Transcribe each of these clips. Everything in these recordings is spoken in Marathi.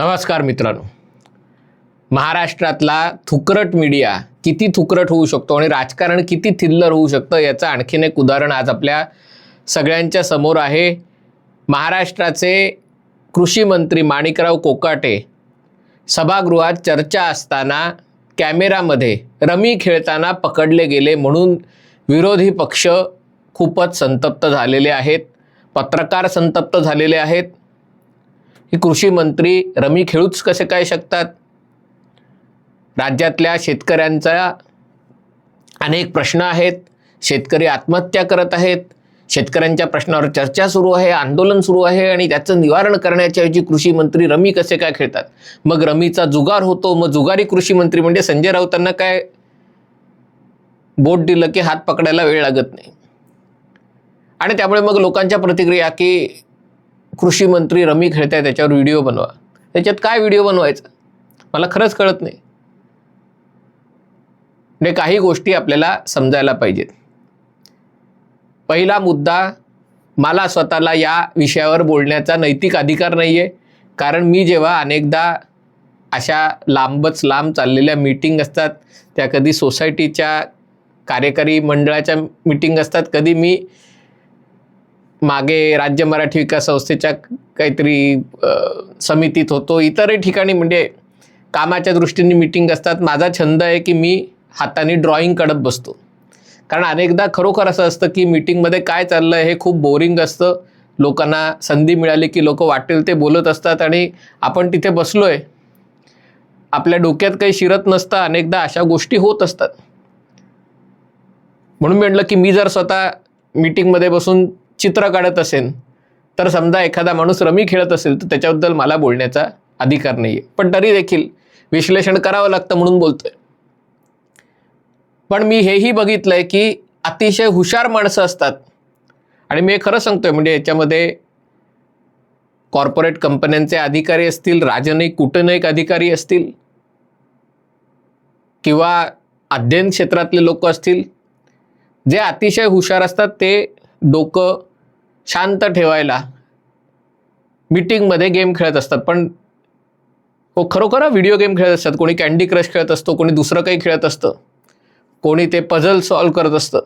नमस्कार मित्रांनो. महाराष्ट्रातला थुकरट मीडिया किती थुकरट होऊ शकतो आणि राजकारण किती थिल्लर होऊ शकतं याचं आणखीन एक उदाहरण आज आपल्या सगळ्यांच्या समोर आहे. महाराष्ट्राचे कृषी मंत्री माणिकराव कोकाटे सभागृहात चर्चा असताना कॅमेरामध्ये रमी खेळताना पकडले गेले म्हणून विरोधी पक्ष खूपच संतप्त झालेले आहेत. पत्रकार संतप्त झालेले आहेत. की कृषी मंत्री रमी खेळूच कसे काय शकतात? राज्यातल्या शेतकऱ्यांचा अनेक प्रश्न आहेत. शेतकरी आत्महत्या करत आहेत. शेतकऱ्यांच्या प्रश्नावर चर्चा सुरू आहे आंदोलन सुरू आहे आणि त्याचं निवारण करण्याच्या ऐवजी कृषी मंत्री रमी कसे काय खेळतात? मग रमीचा जुगार होतो. मग जुगारी कृषी मंत्री म्हणजे संजय राऊतांना काय बोट दिलं की हात पकडायला वेळ लागत नाही. आणि त्यामुळे मग लोकांच्या प्रतिक्रिया की कृषी मंत्री रमी खेळताय त्याच्यावर व्हिडिओ बनवा. त्याच्यात काय व्हिडिओ बनवायचा? मला खरंच कळत नाही. म्हणजे काही गोष्टी आपल्याला समजायला पाहिजेत. पहिला मुद्दा मला स्वतःला या विषयावर बोलण्याचा नैतिक अधिकार नाही आहे कारण मी जेव्हा अनेकदा अशा लांबच लांब चाललेल्या मीटिंग असतात त्या कधी सोसायटीच्या कार्यकारी मंडळाच्या मीटिंग असतात कधी मी मागे राज्य मराठी विकास संस्थेच्या काहीतरी समितीत होतो. इतरही ठिकाणी म्हणजे कामाच्या दृष्टीने मीटिंग असतात. माझा छंद आहे की मी हाताने ड्रॉइंग काढत बसतो. कारण अनेकदा खरोखर असं असतं की मीटिंगमध्ये काय चाललं आहे हे खूप बोरिंग असतं. लोकांना संधी मिळाली की लोक वाटेल ते बोलत असतात आणि आपण तिथे बसलो आहे आपल्या डोक्यात काही शिरत नसतं. अनेकदा अशा गोष्टी होत असतात. म्हणून म्हटलं की मी जर स्वतः मीटिंगमध्ये बसून चित्र काढत असेल तर समजा एखादा माणूस रमी खेळत असेल तर त्याच्याबद्दल मला बोलण्याचा अधिकार नाही आहे पण तरी देखील विश्लेषण करावं लागतं म्हणून बोलतोय. पण मी हेही बघितलं आहे की अतिशय हुशार माणसं असतात. आणि मी खरं सांगतोय म्हणजे याच्यामध्ये कॉर्पोरेट कंपन्यांचे अधिकारी असतील राजनैतिक कूटनैतिक अधिकारी असतील किंवा अध्ययन क्षेत्रातले लोक असतील जे अतिशय हुशार असतात ते डोकं शांत ठेवायला मीटिंगमध्ये गेम खेळत असतात. पण हो खरोखर व्हिडिओ गेम खेळत असतात. कोणी कॅन्डी क्रश खेळत असतो कोणी दुसरं काही खेळत असतं. कोणी ते पझल सॉल्व करत असतं.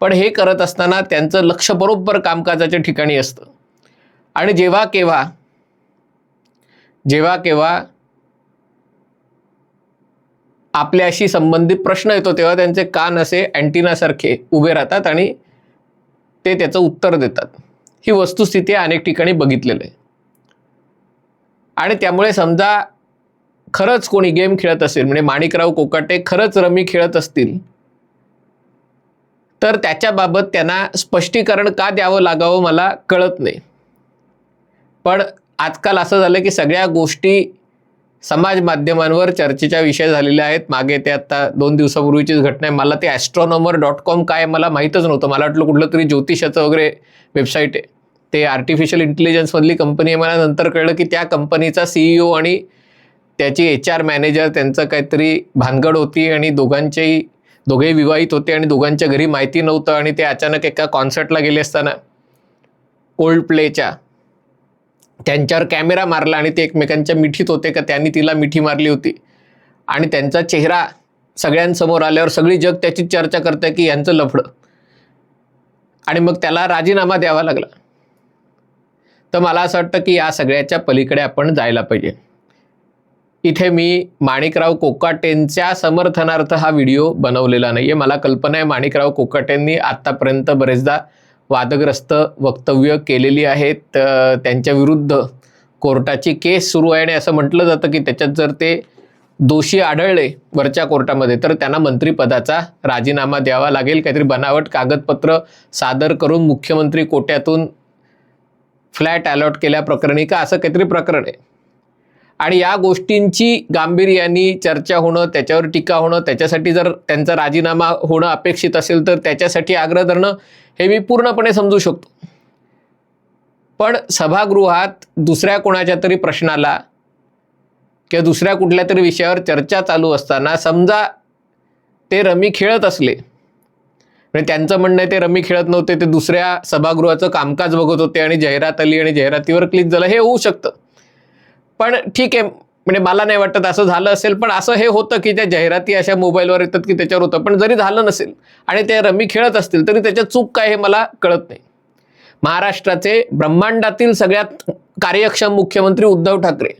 पण हे करत असताना त्यांचं लक्ष बरोबर कामकाजाच्या ठिकाणी असतं. आणि जेव्हा केव्हा जेव्हा केव्हा आपल्याशी संबंधित प्रश्न येतो तेव्हा त्यांचे कान असे अँटिनासारखे उभे राहतात आणि ते त्याचं उत्तर देतात. ही वस्तुस्थिती अनेक ठिकाणी बघितलेलं आहे. आणि त्यामुळे समजा खरंच कोणी गेम खेळत असेल म्हणजे माणिकराव कोकाटे खरंच रमी खेळत असतील तर त्याच्याबाबत त्यांना स्पष्टीकरण का द्यावं लागावं मला कळत नाही. पण आजकाल असं झालं की सगळ्या गोष्टी समाज माध्यमांवर चर्चेचा विषय झालेल्या आहेत. मागे ते आता दोन दिवसापूर्वीचीच घटना आहे. मला ते ॲस्ट्रॉनॉमर डॉट कॉम काय मला माहीतच नव्हतं. मला वाटलं कुठलं तरी ज्योतिषाचं वगैरे वेबसाईट आहे. ते आर्टिफिशियल इंटेलिजन्समधली कंपनी आहे. मला नंतर कळलं की त्या कंपनीचा सीईओ आणि त्याची एच आर मॅनेजर त्यांचं काहीतरी भानगड होती आणि दोघांचेही दोघेही विवाहित होते आणि दोघांच्या घरी माहिती नव्हतं आणि ते अचानक एका कॉन्सर्टला गेले असताना कोल्ड प्लेच्या त्यांच्यावर कॅमेरा मारला आणि ते एकमेकांच्या मिठीत होते का त्यांनी तिला मिठी मारली होती. आणि त्यांचा चेहरा सगळ्यांसमोर आल्यावर सगळी जग त्याची चर्चा करते की यांचं लफडं. आणि मग त्याला राजीनामा द्यावा लागला. तर मला असं वाटतं की या सगळ्याच्या पलीकडे आपण जायला पाहिजे. इथे मी माणिकराव कोकाटेंच्या समर्थनार्थ हा व्हिडिओ बनवलेला नाही आहे मला कल्पना आहे माणिकराव कोकाटेंनी आत्तापर्यंत बरेचदा वादग्रस्त वक्तव्य केलेली आहेत. त्यांच्या विरुद्ध कोर्टाची केस सुरू आहे आणि असं म्हटलं जातं की त्याच्यात जर ते दोषी आढळले वरच्या कोर्टामध्ये तर त्यांना मंत्रिपदाचा राजीनामा द्यावा लागेल. काहीतरी बनावट कागदपत्र सादर करून मुख्यमंत्री कोट्यातून फ्लॅट अलॉट केल्याप्रकरणी का? असं काहीतरी प्रकरण आहे. आणि या गोष्टींची गांभीर्याने चर्चा होणं त्याच्यावर टीका होणं त्याच्यासाठी जर त्यांचा राजीनामा होणं अपेक्षित असेल तर त्याच्यासाठी आग्रह धरणं हे मी पूर्णपणे समजू शकतो. पण सभागृहात दुसऱ्या कोणाच्या तरी प्रश्नाला किंवा दुसऱ्या कुठल्या तरी विषयावर चर्चा चालू असताना समजा ते रमी खेळत असले म्हणजे त्यांचं म्हणणं आहे ते रमी खेळत नव्हते ते दुसऱ्या सभागृहाचं कामकाज बघत होते आणि जाहिरात आली आणि जाहिरातीवर क्लिक झालं हे होऊ शकतं. पण ठीक आहे म्हणजे मला नाही वाटत असं झालं असेल पण असं हे होतं की त्या जाहिराती अशा मोबाईलवर येतात की त्याच्यावर होतं पण जरी झालं नसेल आणि ते रमी खेळत असतील तरी त्याच्यात चूक काय हे मला कळत नाही. महाराष्ट्राचे ब्रह्मांडातील सगळ्यात कार्यक्षम मुख्यमंत्री उद्धव ठाकरे.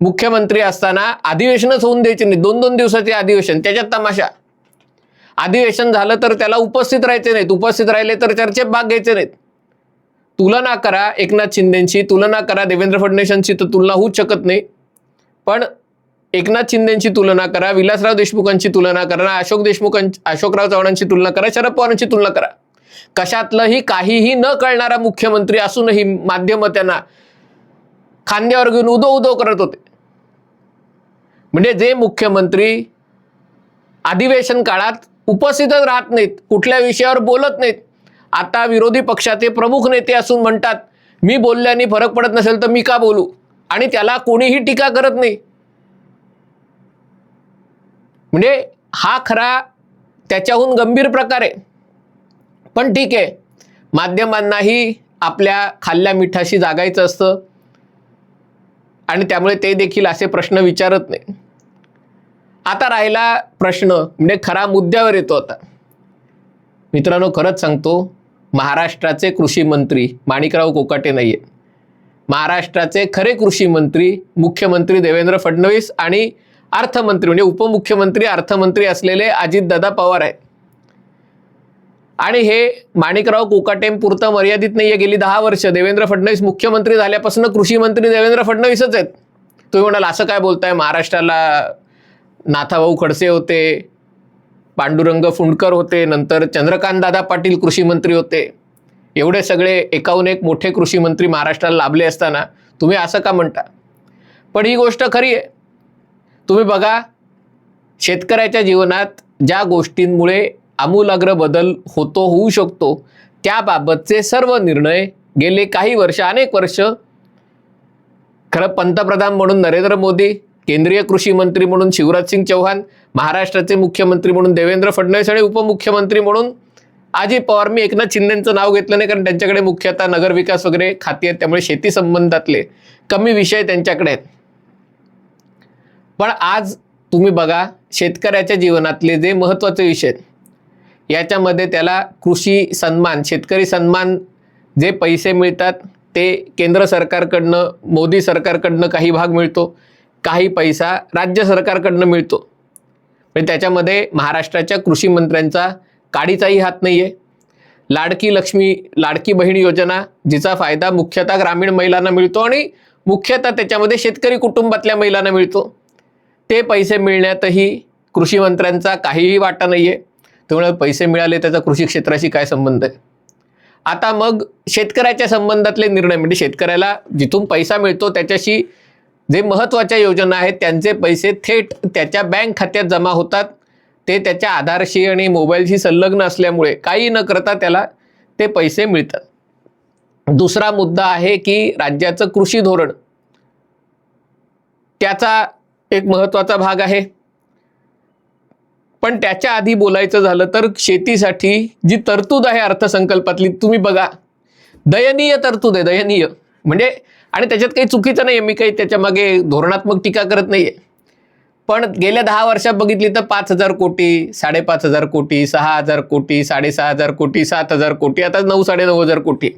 मुख्यमंत्री असताना अधिवेशनच होऊन द्यायचे नाही दोन दोन दिवसाचे अधिवेशन त्याच्यात तमाशा. अधिवेशन झालं तर त्याला उपस्थित राहायचे नाहीत. उपस्थित राहिले तर चर्चेत भाग घ्यायचे नाहीत. तुलना करा एकनाथ शिंदेची तुलना करा देवेंद्र फडणवीसांची तर तुलना होऊच शकत नाही. पण एकनाथ शिंदेची तुलना करा विलासराव देशमुखांची तुलना करा अशोक देशमुखांची अशोकराव चव्हाणांची तुलना करा शरद पवारांची तुलना करा. कशातलंही काहीही न कळणारा मुख्यमंत्री असूनही माध्यम त्यांना खांद्यावर घेऊन उदो उदो करत होते. म्हणजे जे मुख्यमंत्री अधिवेशन काळात उपस्थितच राहत नाहीत कुठल्या विषयावर बोलत नाहीत. आता विरोधी पक्षाचे प्रमुख नेते असून म्हणतात मी बोलल्याने फरक पडत नसेल तर मी का बोलू? आणि त्याला कोणीही टीका करत नाही. म्हणजे हा खरा त्याच्याहून गंभीर प्रकार आहे. पण ठीक आहे माध्यमांनाही आपल्या खाल्ल्या मिठाशी जागायचं असतं. आणि त्यामुळे ते देखील असे प्रश्न विचारत नाही आता राहिला प्रश्न म्हणजे खरा मुद्द्यावर येतो आता. मित्रांनो खरंच सांगतो महाराष्ट्राचे कृषी मंत्री माणिकराव कोकाटे नाही आहेत महाराष्ट्राचे खरे कृषी मंत्री मुख्यमंत्री देवेंद्र फडणवीस आणि अर्थमंत्री म्हणजे उपमुख्यमंत्री अर्थमंत्री असलेले अजितदादा पवार आहेत. आणि हे माणिकराव कोकाटेंपुरतं मर्यादित नाही आहे गेली दहा वर्ष देवेंद्र फडणवीस मुख्यमंत्री झाल्यापासून कृषी मंत्री देवेंद्र फडणवीसच आहेत. तुम्ही म्हणाल असं काय बोलताय? महाराष्ट्राला नाथाभाऊ खडसे होते पांडुरंग फुंडकर होते नंतर चंद्रकांत दादा पाटील कृषी मंत्री होते. एवढे सगळे एकाहून एक मोठे कृषी मंत्री महाराष्ट्राला लाभले असताना तुम्ही असं का म्हणता? पण ही गोष्ट खरी आहे. तुम्ही बघा शेतकऱ्याच्या जीवनात ज्या गोष्टींमुळे आमूलाग्र बदल होतो होऊ शकतो त्याबाबतचे सर्व निर्णय गेले काही वर्ष अनेक वर्ष खरं पंतप्रधान म्हणून नरेंद्र मोदी केंद्रीय कृषी मंत्री म्हणून शिवराज सिंग चौहान महाराष्ट्राचे मुख्यमंत्री म्हणून देवेंद्र फडणवीस आणि उपमुख्यमंत्री म्हणून अजित पवार. मी एकनाथ शिंदेचं नाव घेतलं नाही कारण त्यांच्याकडे मुख्यतः नगरविकास वगैरे खाती आहेत त्यामुळे शेती संबंधातले कमी विषय त्यांच्याकडे आहेत. पण आज तुम्ही बघा शेतकऱ्याच्या जीवनातले जे महत्त्वाचे विषय आहेत याच्यामध्ये त्याला कृषी सन्मान शेतकरी सन्मान जे पैसे मिळतात ते केंद्र सरकारकडनं मोदी सरकारकडनं काही भाग मिळतो. काही पैसा राज्य सरकारकडनं मिळतो. म्हणजे त्याच्यामध्ये महाराष्ट्राच्या कृषी मंत्र्यांचा काडीचाही हात नाही आहे लाडकी लक्ष्मी लाडकी बहीण योजना जिचा फायदा मुख्यतः ग्रामीण महिलांना मिळतो आणि मुख्यतः त्याच्यामध्ये शेतकरी कुटुंबातल्या महिलांना मिळतो. ते पैसे मिळण्यातही कृषी मंत्र्यांचा काहीही वाटा नाही आहे त्यामुळे पैसे मिळाले त्याचा कृषी क्षेत्राशी काय संबंध आहे? आता मग शेतकऱ्याच्या संबंधातले निर्णय म्हणजे शेतकऱ्याला जिथून पैसा मिळतो त्याच्याशी जे महत्त्वाच्या योजना आहेत त्यांचे पैसे थेट त्याच्या बँक खात्यात जमा होतात. ते त्याच्या आधारशी आणि मोबाईलशी संलग्न असल्यामुळे काही न करता त्याला ते पैसे मिळतात. दुसरा मुद्दा आहे की राज्याचं कृषी धोरण. त्याचा एक महत्त्वाचा भाग आहे. पण त्याच्या आधी बोलायचं झालं तर शेतीसाठी जी तरतूद आहे अर्थसंकल्पातली तुम्ही बघा. दयनीय तरतूद आहे दयनीय. म्हणजे आणि त्याच्यात काही चुकीचं नाही आहे मी काही त्याच्यामागे धोरणात्मक टीका करत नाही आहे पण गेल्या दहा वर्षात बघितली तर पाच हजार कोटी साडेपाच हजार कोटी सहा हजार कोटी साडेसहा हजार कोटी सात हजार कोटी आता नऊ साडेनऊ हजार कोटी.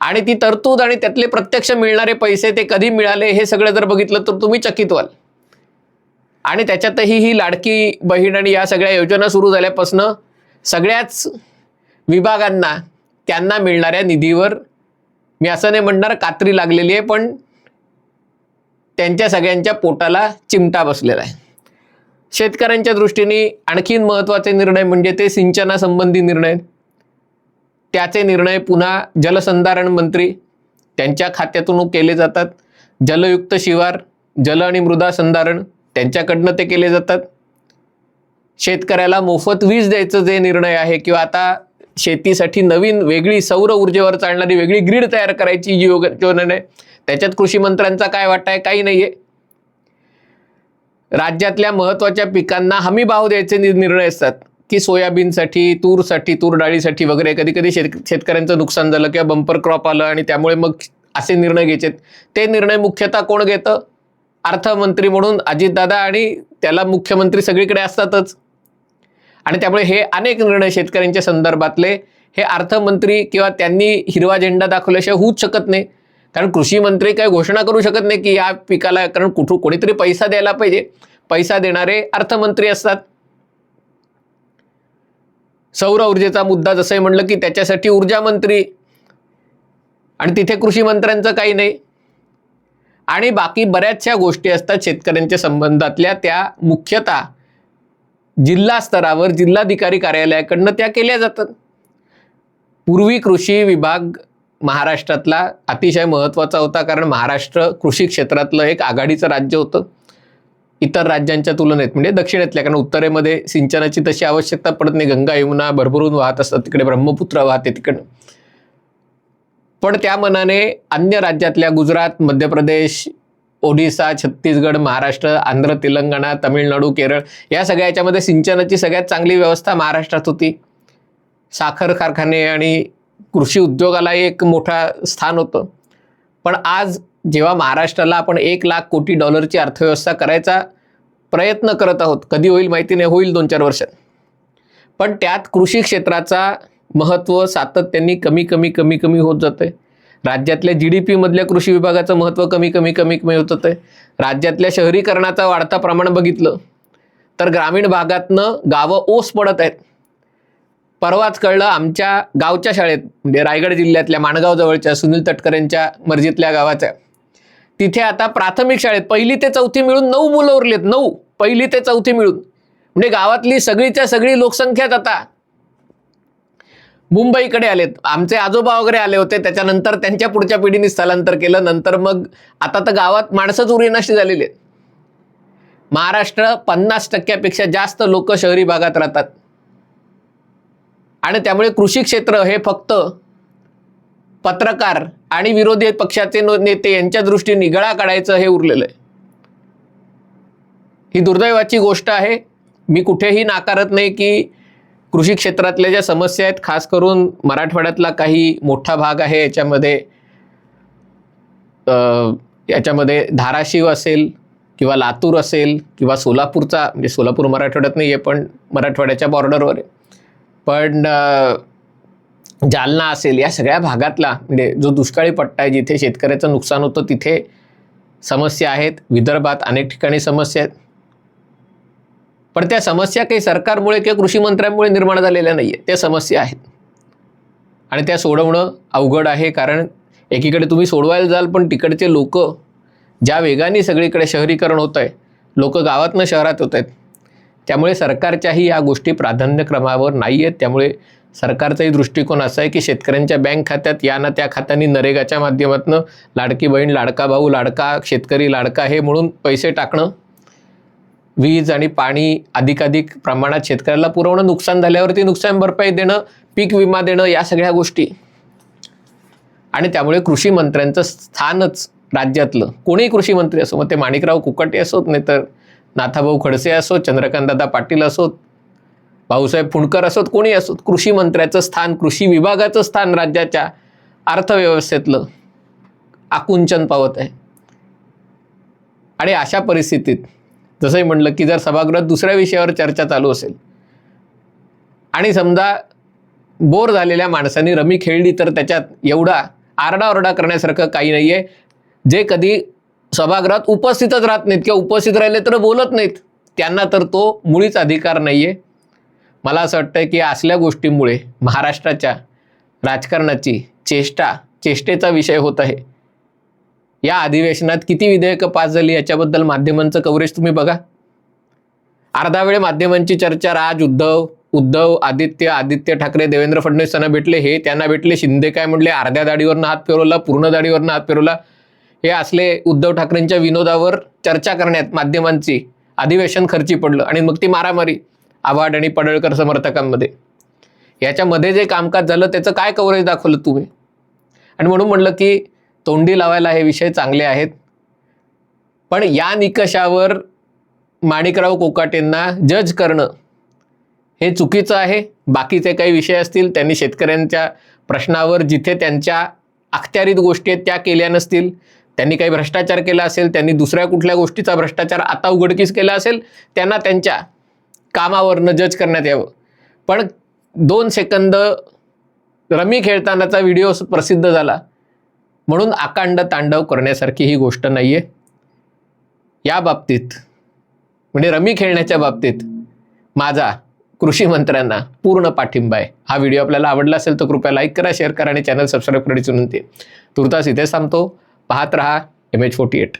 आणि ती तरतूद आणि त्यातले प्रत्यक्ष मिळणारे पैसे ते कधी मिळाले हे सगळं जर बघितलं तर तुम्ही चकित व्हाल. आणि त्याच्यातही ही लाडकी बहीण आणि या सगळ्या योजना सुरू झाल्यापासनं सगळ्याच विभागांना त्यांना मिळणाऱ्या निधीवर मी असं नाही म्हणणार कात्री लागलेली आहे पण त्यांच्या सगळ्यांच्या पोटाला चिमटा बसलेला आहे. शेतकऱ्यांच्या दृष्टीने आणखीन महत्त्वाचे निर्णय म्हणजे ते सिंचनासंबंधी निर्णय. त्याचे निर्णय पुन्हा जलसंधारण मंत्री त्यांच्या खात्यातून केले जातात. जलयुक्त शिवार जल आणि मृदा संधारण त्यांच्याकडनं ते केले जातात. शेतकऱ्याला मोफत वीज द्यायचं जे निर्णय आहे किंवा आता शेतीसाठी नवीन वेगळी सौर ऊर्जेवर चालणारी वेगळी ग्रीड तयार करायची जी योग योजना आहे. त्याच्यात कृषी मंत्र्यांचा काय वाटा आहे काही नाही आहे राज्यातल्या महत्त्वाच्या पिकांना हमी भाव द्यायचे नि- निर्णय असतात. की सोयाबीनसाठी तूरसाठी तूर डाळीसाठी वगैरे. कधी कधी शेत शेतकऱ्यांचं नुकसान झालं किंवा बंपर क्रॉप आलं आणि त्यामुळे मग असे निर्णय घ्यायचे ते निर्णय मुख्यतः कोण घेतं? अर्थमंत्री म्हणून अजितदादा आणि त्याला मुख्यमंत्री सगळीकडे असतातच. आणि त्यामुळे हे अनेक निर्णय शेतकऱ्यांच्या संदर्भातले हे अर्थमंत्री किंवा त्यांनी हिरवा झेंडा दाखवल्याशिवाय होऊच शकत नाही. कारण कृषी मंत्री काही घोषणा करू शकत नाही की या पिकाला कारण कुठून कोणीतरी पैसा द्यायला पाहिजे. पैसा देणारे अर्थमंत्री असतात. सौर ऊर्जेचा मुद्दा जसंही म्हणलं की त्याच्यासाठी ऊर्जा मंत्री. आणि तिथे कृषी मंत्र्यांचं काही नाही. आणि बाकी बऱ्याचशा गोष्टी असतात शेतकऱ्यांच्या संबंधातल्या त्या मुख्यतः जिल्हा स्तरावर जिल्हाधिकारी कार्यालयाकडनं त्या केल्या जातात. पूर्वी कृषी विभाग महाराष्ट्रातला अतिशय महत्त्वाचा होता कारण महाराष्ट्र कृषी क्षेत्रातलं एक आघाडीचं राज्य होतं. इतर राज्यांच्या तुलनेत म्हणजे दक्षिणेतल्या कारण उत्तरेमध्ये सिंचनाची तशी आवश्यकता पडत नाही. गंगा यमुना भरभरून वाहत असतात. तिकडे ब्रह्मपुत्र वाहते तिकडं पण त्या मनाने अन्य राज्यातल्या गुजरात मध्य प्रदेश ओडिसा छत्तीसगड महाराष्ट्र आंध्र तेलंगणा तमिळनाडू केरळ या सगळ्या याच्यामध्ये सिंचनाची सगळ्यात चांगली व्यवस्था महाराष्ट्रात होती. साखर कारखाने आणि कृषी उद्योगाला एक मोठा स्थान होतं. पण आज जेव्हा महाराष्ट्राला आपण एक लाख कोटी डॉलरची अर्थव्यवस्था करायचा प्रयत्न करत आहोत कधी होईल माहिती नाही होईल दोन चार वर्षात. पण त्यात कृषी क्षेत्राचा महत्त्व सातत्याने कमी कमी कमी कमी होत जातं आहे राज्यातल्या जी डी पीमधल्या कृषी विभागाचं महत्त्व कमी कमी कमी कमी होत आहे राज्यातल्या शहरीकरणाचा वाढता प्रमाण बघितलं. तर ग्रामीण भागातनं गावं ओस पडत आहेत. परवाच कळलं आमच्या गावच्या शाळेत म्हणजे रायगड जिल्ह्यातल्या माणगाव जवळच्या सुनील तटकरेंच्या मर्जीतल्या गावाच्या. तिथे आता प्राथमिक शाळेत पहिली ते चौथी मिळून नऊ मुलं उरलेत नऊ. पहिली ते चौथी मिळून. म्हणजे गावातली सगळीच्या सगळी लोकसंख्याच आता मुंबईकडे आलेत. आमचे आजोबा वगैरे आले होते. त्याच्यानंतर त्यांच्या पुढच्या पिढीने स्थलांतर केलं. नंतर मग आता तर गावात माणसंच उरीनाशी झालेली आहेत. महाराष्ट्र पन्नास टक्क्यापेक्षा जास्त लोक शहरी भागात राहतात. आणि त्यामुळे कृषी क्षेत्र हे फक्त पत्रकार आणि विरोधी पक्षाचे नेते यांच्या दृष्टीने गळा काढायचं हे उरलेलं आहे. ही दुर्दैवाची गोष्ट आहे. मी कुठेही नाकारत नाही की कृषी क्षेत्रातल्या ज्या समस्या आहेत खास करून मराठवाड्यातला काही मोठा भाग आहे याच्यामध्ये याच्यामध्ये धाराशिव असेल किंवा लातूर असेल किंवा सोलापूरचा म्हणजे सोलापूर मराठवाड्यात नाही आहे पण मराठवाड्याच्या बॉर्डरवर आहे. पण जालना असेल या सगळ्या भागातला म्हणजे जो दुष्काळी पट्टा आहे जिथे शेतकऱ्याचं नुकसान होतं तिथे समस्या आहेत. विदर्भात अनेक ठिकाणी समस्या आहेत. पण त्या समस्या काही सरकारमुळे किंवा कृषी मंत्र्यांमुळे निर्माण झालेल्या नाही आहेत त्या समस्या आहेत. आणि त्या सोडवणं अवघड आहे कारण एकीकडे तुम्ही सोडवायला जाल पण तिकडचे लोक ज्या वेगाने सगळीकडे शहरीकरण होत आहे लोक गावातनं शहरात होत आहेत. त्यामुळे सरकारच्याही या गोष्टी प्राधान्यक्रमावर नाही आहेत त्यामुळे सरकारचाही दृष्टिकोन असा आहे की शेतकऱ्यांच्या बँक खात्यात या ना त्या खात्यांनी नरेगाच्या माध्यमातून लाडकी बहीण लाडका भाऊ लाडका शेतकरी लाडका हे म्हणून पैसे टाकणं वीज आणि पाणी अधिकाधिक प्रमाणात शेतकऱ्याला पुरवणं नुकसान झाल्यावरती नुकसान भरपाई देणं पीक विमा देणं या सगळ्या गोष्टी. आणि त्यामुळे कृषी मंत्र्यांचं स्थानच राज्यातलं. कोणीही कृषी मंत्री असो मग ते माणिकराव कुकटे असोत नाही तर नाथाभाऊ खडसे असोत चंद्रकांतदादा पाटील असोत भाऊसाहेब फुंडकर असोत कोणी असोत कृषी मंत्र्याचं स्थान कृषी विभागाचं स्थान राज्याच्या अर्थव्यवस्थेतलं आकुंचन पावत आहे. आणि अशा परिस्थितीत जसंही म्हणलं की जर सभागृहात दुसऱ्या विषयावर चर्चा चालू असेल आणि समजा बोर झालेल्या माणसाने रमी खेळली तर त्याच्यात एवढा आरडाओरडा करण्यासारखं काही नाही आहे जे कधी सभागृहात उपस्थितच राहत नाहीत किंवा उपस्थित राहिले तर बोलत नाहीत. त्यांना तर तो मुळीच अधिकार नाही आहे मला असं वाटतं की असल्या गोष्टीमुळे महाराष्ट्राच्या राजकारणाची चेष्टा चेष्टेचा विषय होत आहे. या अधिवेशनात किती विधेयकं पास झाली याच्याबद्दल माध्यमांचं कव्हरेज तुम्ही बघा. अर्धा वेळ माध्यमांची चर्चा राज उद्धव उद्धव आदित्य आदित्य ठाकरे देवेंद्र फडणवीस यांना भेटले हे त्यांना भेटले शिंदे काय म्हणले अर्ध्या दाढीवरनं हात फिरवला पूर्ण दाढीवरनं हात फिरवला हे असले उद्धव ठाकरेंच्या विनोदावर चर्चा करण्यात माध्यमांची अधिवेशन खर्ची पडलं आणि मग ती मारामारी आव्हाड आणि पडळकर समर्थकांमध्ये. याच्यामध्ये जे कामकाज झालं त्याचं काय कव्हरेज दाखवलं तुम्ही? आणि म्हणून म्हणलं की तोंडी लावायला हे विषय चांगले आहेत. पण या निकषावर माणिकराव कोकाटेंना जज करणं हे चुकीचं आहे. बाकीचे काही विषय असतील त्यांनी शेतकऱ्यांच्या प्रश्नावर जिथे त्यांच्या अखत्यारीत गोष्टी आहेत त्या केल्या नसतील. त्यांनी काही भ्रष्टाचार केला असेल त्यांनी दुसऱ्या कुठल्या गोष्टीचा भ्रष्टाचार आता उघडकीस केला असेल त्यांना त्यांच्या कामावरनं जज करण्यात यावं. पण दोन सेकंद रमी खेळतानाचा व्हिडिओ प्रसिद्ध झाला. म्हणून आकांड तांडव करण्यासारखी ही गोष्ट नाही आहे या बाबतीत म्हणजे रमी खेळण्याच्या बाबतीत माझा कृषी मंत्र्यांना पूर्ण पाठिंबा आहे. हा व्हिडिओ आपल्याला आवडला असेल तर कृपया लाईक करा शेअर करा आणि चॅनल सबस्क्राईब करण्याची विनंती आहे. तुर्तास इथेच थांबतो. पाहत रहा एम एच फोर्टी एट